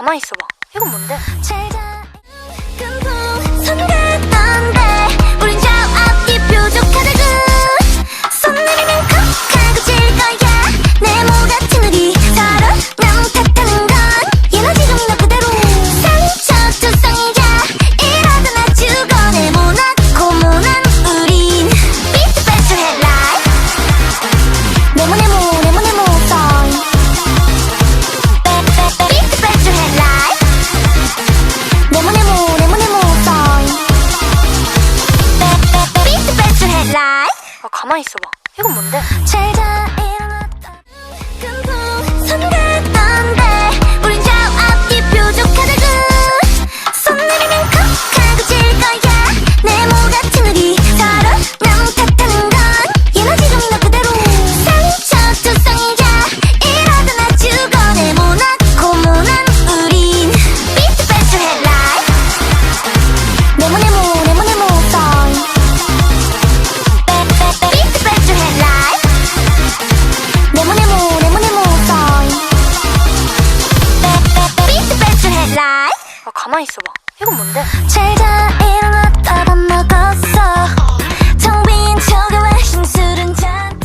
가만히 있어봐. 이건 뭔데? 가만있어 봐. 이건 뭔데? 가만있어 봐. 이건 뭔데? 제자 일어나